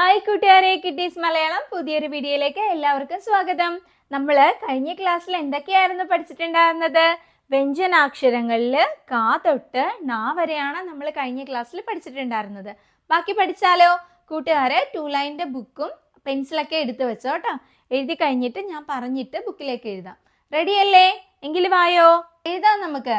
Hi കൂട്ടുകാരെ കിട്ടീസ് മലയാളം. പുതിയൊരു വീഡിയോയിലേക്ക് എല്ലാവർക്കും സ്വാഗതം. നമ്മൾ കഴിഞ്ഞ ക്ലാസ്സിൽ എന്തൊക്കെയായിരുന്നു പഠിച്ചിട്ടുണ്ടായിരുന്നത്? വ്യഞ്ജനാക്ഷരങ്ങളിൽ കാ തൊട്ട് നാ വരെയാണ് നമ്മൾ കഴിഞ്ഞ ക്ലാസ്സിൽ പഠിച്ചിട്ടുണ്ടായിരുന്നത്. ബാക്കി പഠിച്ചാലോ? കൂട്ടുകാരെ ടു ലൈന്റെ ബുക്കും പെൻസിലൊക്കെ എടുത്തു വെച്ചോ കേട്ടോ എഴുതി കഴിഞ്ഞിട്ട് ഞാൻ പറഞ്ഞിട്ട് ബുക്കിലേക്ക് എഴുതാം. റെഡിയല്ലേ എങ്കിൽ വായോ? എഴുതാം നമുക്ക്.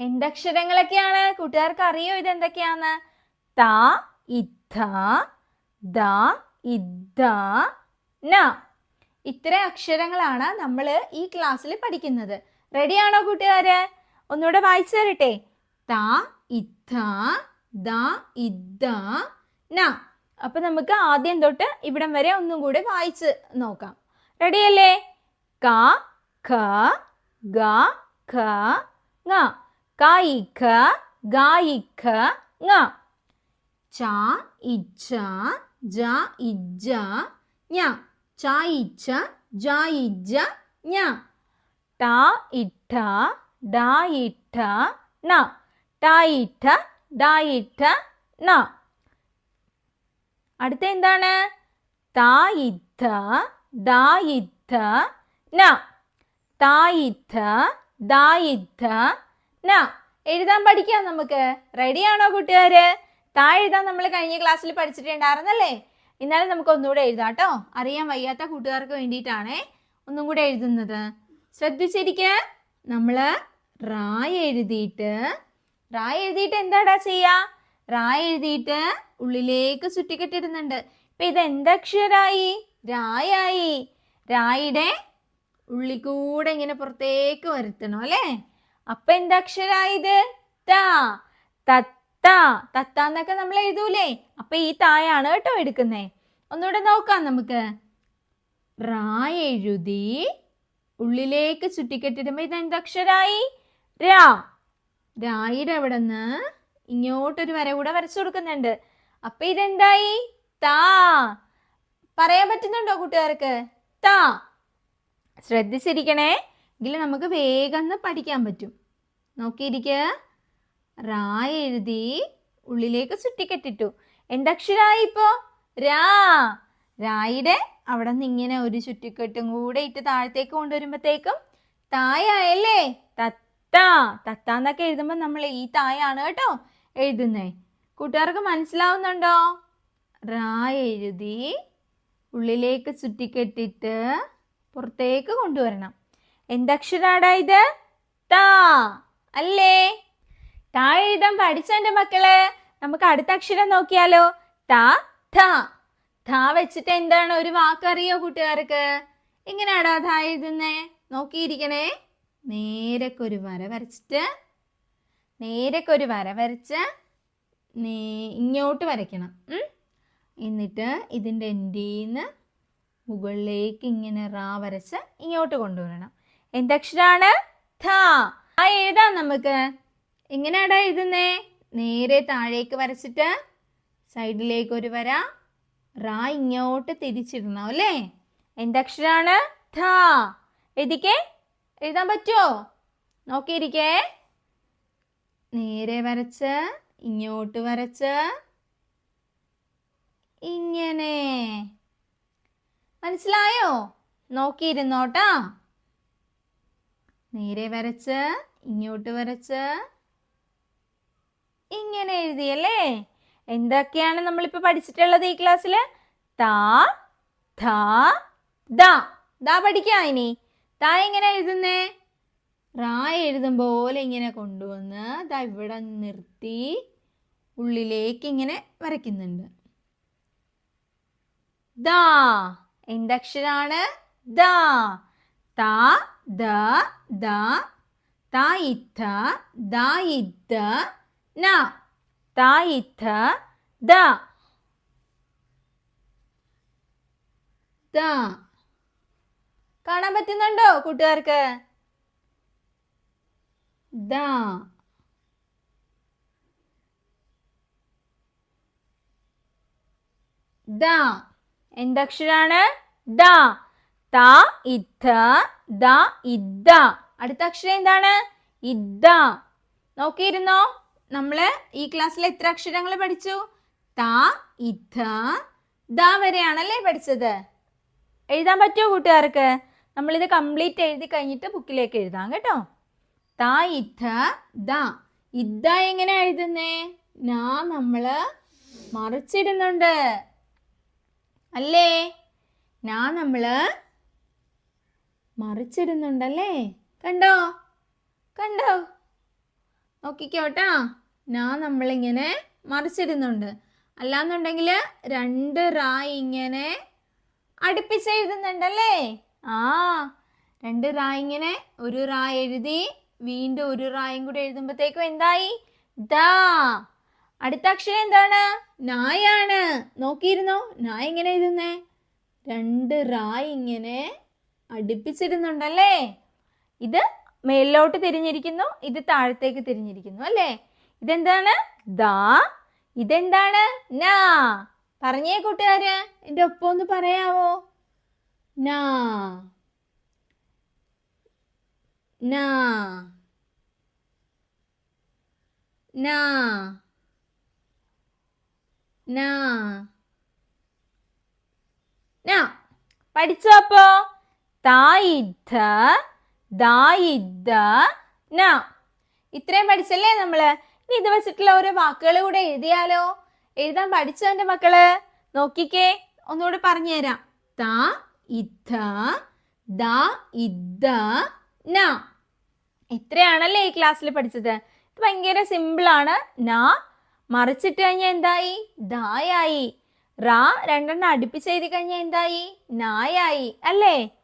എന്തക്ഷരങ്ങളൊക്കെയാണ്? കൂട്ടുകാർക്ക് അറിയോ ഇത് എന്തൊക്കെയാണ് ത ഇത്ത ദ ഇദ്ദ ന. ഇത്ര അക്ഷരങ്ങളാണ് നമ്മൾ ഈ ക്ലാസ്സിൽ പഠിക്കുന്നത്. റെഡിയാണോ കൂട്ടുകാര്? ഒന്നുകൂടെ വായിച്ചു തരട്ടെ. ത ദ ഇദ്ദ ന. അപ്പൊ നമുക്ക് ആദ്യം തൊട്ട് ഇവിടം വരെ ഒന്നും കൂടെ വായിച്ച് നോക്കാം. റെഡിയല്ലേ? ക ഖ ഗ ഖ ങ. കായിക്ക ഗായിക്ക ങ. ച ഇച്ച ജ ഇജ്ജ ഞ ച ഇച്ച ജ ഇജ്ജ ഞ ട ഇട്ട ഡ ഇട്ട ന ട ഇട്ട ഡ ഇട്ട ന അടുത്ത എന്താണ്? ത ദായിത്ത ന. ത ഇത്ത ദ ഇത്ത ന എഴുതാൻ പഠിക്കാം നമുക്ക്. റെഡിയാണോ കൂട്ടുകാര്? താ എഴുതാൻ നമ്മൾ കഴിഞ്ഞ ക്ലാസ്സിൽ പഠിച്ചിട്ടുണ്ടായിരുന്നല്ലേ? ഇന്നലെ നമുക്ക് ഒന്നുകൂടെ എഴുതാം കേട്ടോ. അറിയാൻ വയ്യാത്ത കൂട്ടുകാർക്ക് വേണ്ടിയിട്ടാണേ ഒന്നും കൂടെ എഴുതുന്നത്. ശ്രദ്ധിച്ചിരിക്ക. നമ്മൾ റായ് എഴുതിയിട്ട് റായ് എഴുതിയിട്ട് എന്താടാ ചെയ്യാ? റായ് എഴുതിയിട്ട് ഉള്ളിലേക്ക് ചുറ്റിക്കെട്ടിടുന്നുണ്ട്. ഇപ്പൊ ഇത് എന്തക്ഷരായി രായായി രായുടെ ഉള്ളിൽ കൂടെ ഇങ്ങനെ പുറത്തേക്ക് വരുത്തണം അല്ലേ? അപ്പൊ എന്തക്ഷരായത്? ത. തത്ത. തത്ത എന്നൊക്കെ നമ്മൾ എഴുതൂലേ? അപ്പൊ ഈ തായാണ് കേട്ടോ എടുക്കുന്നേ. ഒന്നുകൂടെ നോക്കാം നമുക്ക്. റാ എഴുതി ഉള്ളിലേക്ക് ചുറ്റിക്കെട്ടിടുമ്പോ ഇത് എന്തക്ഷരായി? രാ. രായുടെ അവിടെ നിന്ന് ഇങ്ങോട്ടൊരു വര കൂടെ വരച്ചു കൊടുക്കുന്നുണ്ട്. അപ്പൊ ഇതെന്തായി? താ. പറയാൻ പറ്റുന്നുണ്ടോ കൂട്ടുകാർക്ക്? താ. ശ്രദ്ധിച്ചിരിക്കണേ. എങ്കിൽ നമുക്ക് വേഗം പഠിക്കാൻ പറ്റും. നോക്കിയിരിക്ക. റാ എഴുതി ഉള്ളിലേക്ക് ചുറ്റിക്കെട്ടിട്ടു. എന്തക്ഷരായി ഇപ്പോ? രാ. രായുടെ അവിടെ നിന്ന് ഇങ്ങനെ ഒരു ചുറ്റിക്കെട്ടും കൂടെ ഇട്ട് താഴത്തേക്ക് കൊണ്ടുവരുമ്പോഴത്തേക്കും തായായല്ലേ? തത്ത. തത്ത എന്നൊക്കെ എഴുതുമ്പോൾ നമ്മൾ ഈ തായാണ് കേട്ടോ എഴുതുന്നേ. കൂട്ടുകാർക്ക് മനസ്സിലാവുന്നുണ്ടോ? റാ എഴുതി ഉള്ളിലേക്ക് ചുറ്റിക്കെട്ടിട്ട് പുറത്തേക്ക് കൊണ്ടുവരണം. എന്തക്ഷരാടാ ഇത് താ. അല്ലേ? താ എഴുതാൻ പഠിച്ച എന്റെ മക്കൾ? നമുക്ക് അടുത്ത അക്ഷരം നോക്കിയാലോ. താ ധാ. ധാ വെച്ചിട്ട് എന്താണ് ഒരു വാക്കറിയോ കൂട്ടുകാർക്ക്? എങ്ങനെയാടാ ധാ എഴുതുന്നേ? നോക്കിയിരിക്കണേ. നേരൊക്കെ ഒരു വര വരച്ചിട്ട് നേരൊക്കെ ഒരു വര വരച്ച് നേ ഇങ്ങോട്ട് വരയ്ക്കണം. എന്നിട്ട് ഇതിന്റെ എൻഡീന്ന് മുകളിലേക്ക് ഇങ്ങനെ റാ വരച്ച് ഇങ്ങോട്ട് കൊണ്ടുവരണം. എന്തക്ഷരാണ്? ധ. ആ എഴുതാം നമുക്ക്. എങ്ങനെയാടാ എഴുതുന്നേ? നേരെ താഴേക്ക് വരച്ചിട്ട് സൈഡിലേക്ക് ഒരു വര. റാ ഇങ്ങോട്ട് തിരിച്ചിടണം അല്ലേ? എന്തക്ഷരാണ്? ധ. എഴുതിക്കേ? എഴുതാൻ പറ്റുമോ നോക്കിയിരിക്കേ. നേരെ വരച്ച് ഇങ്ങോട്ട് വരച്ച്. ഇങ്ങനെ. മനസ്സിലായോ? നോക്കിയിരുന്നോട്ടാ. നേരെ വരച്ച് ഇങ്ങോട്ട് വരച്ച്. ഇങ്ങനെ എഴുതിയല്ലേ? എന്തൊക്കെയാണ് നമ്മളിപ്പോൾ പഠിച്ചിട്ടുള്ളത് ഈ ക്ലാസ്സിൽ താ ധാ ദാ. ദാ പഠിക്കാം ഇനി. താ എങ്ങനെ എഴുതുന്നേ? റാ എഴുതും പോലെ ഇങ്ങനെ കൊണ്ടുവന്ന് ദാ ഇവിടെ നിർത്തി ഉള്ളിലേക്ക് ഇങ്ങനെ വരയ്ക്കുന്നുണ്ട്. ദാ. എന്തക്ഷരാണ് ദാ. ത ദ ദ തായിത്ത ദായിത്ത ന. തായിത്ത ദ. ദ. കാണാൻ പറ്റുന്നുണ്ടോ കൂട്ടുകാർക്ക്? ദ. ദ. എന്തക്ഷരാണ് ദ. ത ഇത്ത ദ ഇദ്ദ അടുത്ത അക്ഷരം എന്താണ്? ഇദ്ദ നോക്കിയിരുന്നോ? നമ്മൾ ഈ ക്ലാസ്സിൽ എത്ര അക്ഷരങ്ങൾ പഠിച്ചു. ത ഇത്ത ദ വരെയാണല്ലേ പഠിച്ചത്. എഴുതാൻ പറ്റുമോ കൂട്ടുകാർക്ക്? നമ്മളിത് കംപ്ലീറ്റ് എഴുതി കഴിഞ്ഞിട്ട് ബുക്കിലേക്ക് എഴുതാം കേട്ടോ. ത ഇത്ത ദ. ഇദ്ദ എങ്ങനെ എഴുതുന്നേ? നാ നമ്മൾ മറിച്ചിടുന്നുണ്ട്. അല്ലേ? നാ നമ്മൾ മറിച്ചിടുന്നുണ്ടല്ലേ? കണ്ടോ? കണ്ടോ? നോക്കിക്കോട്ടാ. നാ നമ്മളിങ്ങനെ മറിച്ചിടുന്നുണ്ട്. അല്ലാന്നുണ്ടെങ്കിൽ രണ്ട് റാ ഇങ്ങനെ അടുപ്പിച്ച് എഴുതുന്നുണ്ടല്ലേ? ആ രണ്ട് റാ ഇങ്ങനെ ഒരു റാ എഴുതി വീണ്ടും ഒരു റായും കൂടി എഴുതുമ്പോഴത്തേക്കും എന്തായി? ദാ. അടുത്ത അക്ഷരം എന്താണ്? നായാണ്. നോക്കിയിരുന്നോ? നായ എങ്ങനെ എഴുതുന്നേ? രണ്ട് റായ് ഇങ്ങനെ അടുപ്പിച്ചിരുന്നുണ്ടല്ലേ? ഇത് മേലിലോട്ട് തിരിഞ്ഞിരിക്കുന്നു ഇത് താഴത്തേക്ക് തിരിഞ്ഞിരിക്കുന്നു അല്ലേ? ഇതെന്താണ്? ദാ ഇതെന്താണ്? നാ. പറഞ്ഞേ കൂട്ടുകാര് എന്റെ ഒപ്പം ഒന്ന് പറയാവോ? നാ. നാ. നാ. നാ. നാ. പഠിച്ചോ അപ്പോ? ഇത്രയും പഠിച്ചല്ലേ നമ്മൾ? ഇനി ഇത് വെച്ചിട്ടുള്ള ഓരോ വാക്കുകൾ കൂടെ എഴുതിയാലോ? എഴുതാൻ പഠിച്ചോ മക്കൾ നോക്കിക്കേ. ഒന്നുകൂടെ പറഞ്ഞുതരാം. താ ഇദ്ധ ദ ന. ഇത്രയാണല്ലേ ഈ ക്ലാസ്സിൽ പഠിച്ചത്? ഇത് ഭയങ്കര സിമ്പിളാണ് ന മറിച്ചിട്ട് കഴിഞ്ഞാൽ എന്തായി? ദായായി. റ രണ്ടെണ്ണം അടുപ്പിച്ച് എഴുതി കഴിഞ്ഞാൽ എന്തായി? നായായി. അല്ലേ?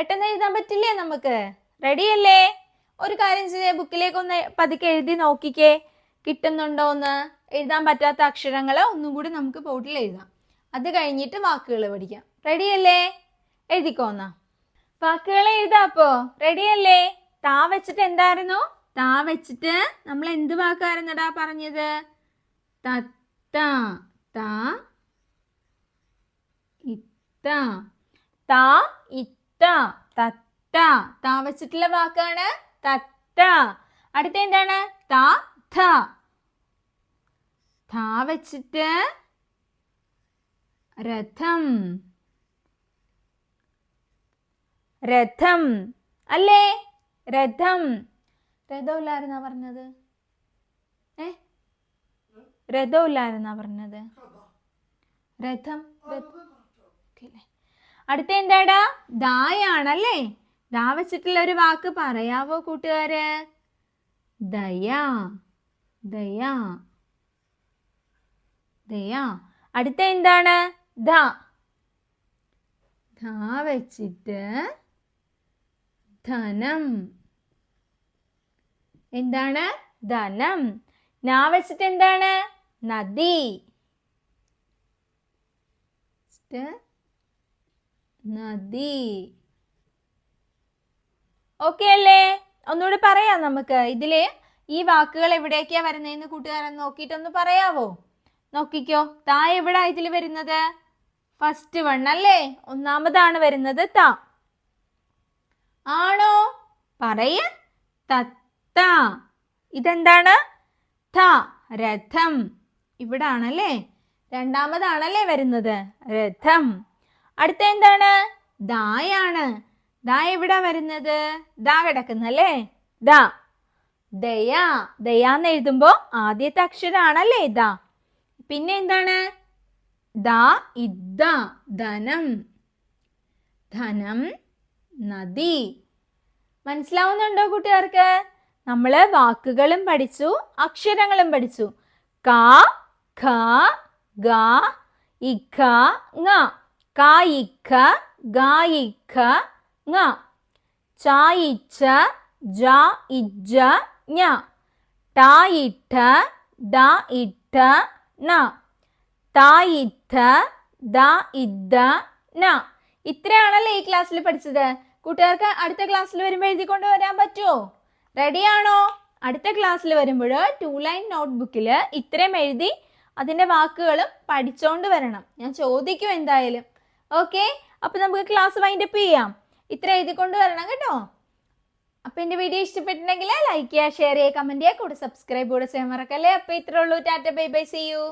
പെട്ടെന്ന് എഴുതാൻ പറ്റില്ലേ നമുക്ക്? റെഡി അല്ലേ? ഒരു കാര്യം ചെയ്യേ ബുക്കിലേക്ക് ഒന്ന് പതുക്കെ എഴുതി നോക്കിക്കേ. കിട്ടുന്നുണ്ടോ എന്ന് എഴുതാൻ പറ്റാത്ത അക്ഷരങ്ങൾ ഒന്നും കൂടി നമുക്ക് ബോർഡിൽ എഴുതാം. അത് കഴിഞ്ഞിട്ട് വാക്കുകൾ പഠിക്കാം. റെഡി അല്ലേ? എഴുതിക്കോന്നാ വാക്കുകൾ എഴുതാ അപ്പോ. റെഡി അല്ലേ? താ വെച്ചിട്ട് എന്തായിരുന്നു? താ വെച്ചിട്ട് നമ്മൾ എന്ത് വാക്കായിരുന്നടാ പറഞ്ഞത്? തത്ത താ ഇത്ത താ ഇത്ത. തത്ത താ വെച്ചിട്ടുള്ള വാക്കാണ് തത്ത. അടുത്ത എന്താണ്? താ ഥ. താ വെച്ചിട്ട് രഥം. രഥം. അല്ലേ? രഥം. രഥമില്ലായിരുന്നാ പറഞ്ഞത്? ഏ? രഥമില്ലായിരുന്നാ പറഞ്ഞത്? രഥം. രഥം ഓക്കേ അല്ലേ? അടുത്ത എന്താടാ ദായാണല്ലേ? ദാ വെച്ചിട്ടുള്ള ഒരു വാക്ക് പറയാവോ കൂട്ടുകാര്? ദയാ ദയാ ദയാ. അടുത്ത എന്താണ് ധ ധ വെച്ചിട്ട് ധനം. എന്താണ്? ധനം. നാ വെച്ചിട്ട് എന്താണ്? നദി. നദി. ഓക്കെ അല്ലേ? ഒന്നുകൂടി പറയാ നമുക്ക്. ഇതിൽ ഈ വാക്കുകൾ എവിടേക്കാ വരുന്നതെന്ന് കൂട്ടുകാരൻ നോക്കിയിട്ടൊന്ന് പറയാവോ? നോക്കിക്കോ. താ എവിടാ ഇതിൽ വരുന്നത്? ഫസ്റ്റ് വൺ അല്ലേ? ഒന്നാമതാണ് വരുന്നത് താ. ആണോ? പറയ. തത്ത. ഇതെന്താണ്? ത രഥം. ഇവിടാണല്ലേ? രണ്ടാമതാണല്ലേ വരുന്നത്? രഥം. അടുത്ത എന്താണ്? ദായാണ്. ദാ എവിടാ വരുന്നത്? ദാ കിടക്കുന്നല്ലേ ദാ. ദയാ. ദയാന്ന് എഴുതുമ്പോ ആദ്യത്തെ അക്ഷരാണല്ലേ ദാ. പിന്നെ എന്താണ്? ദാ ഇദ്ദ ധനം. ധനം നദി. മനസ്സിലാവുന്നുണ്ടോ കൂട്ടുകാർക്ക്? നമ്മൾ വാക്കുകളും പഠിച്ചു അക്ഷരങ്ങളും പഠിച്ചു. കാ ഖ ഗ ഇഖ ങ. ക ഗായിക്ക ങ. ചായിച്ച ജ ഞ ടായിട്ട ന. തായിത്ത ദ ന. ഇത്രയാണല്ലേ ഈ ക്ലാസ്സിൽ പഠിച്ചത്? കൂട്ടുകാർക്ക് അടുത്ത ക്ലാസ്സിൽ വരുമ്പോൾ എഴുതിക്കൊണ്ട് കൊണ്ടുവരാൻ പറ്റുമോ റെഡിയാണോ അടുത്ത ക്ലാസ്സിൽ വരുമ്പോൾ ടു ലൈൻ നോട്ട്ബുക്കിൽ ഇത്രയും എഴുതി അതിന്റെ വാക്കുകളും പഠിച്ചോണ്ട് വരണം. ഞാൻ ചോദിക്കും എന്തായാലും. ഓക്കെ അപ്പോൾ നമുക്ക് ക്ലാസ് വൈൻഡ് അപ്പ് ചെയ്യാം. ഇത്ര എഴുതിക്കൊണ്ട് വരണം കേട്ടോ. അപ്പോൾ എന്റെ വീഡിയോ ഇഷ്ടപ്പെട്ടിട്ടുണ്ടെങ്കിൽ ലൈക്ക് ചെയ്യുക ഷെയർ ചെയ്യുക കമന്റ് ചെയ്യുക. കൂടെ സബ്സ്ക്രൈബ് കൂടെ ചെയ്യാൻ മറക്കല്ലേ? അപ്പോൾ ഇത്രേ ഉള്ളൂ. Tata bye bye see you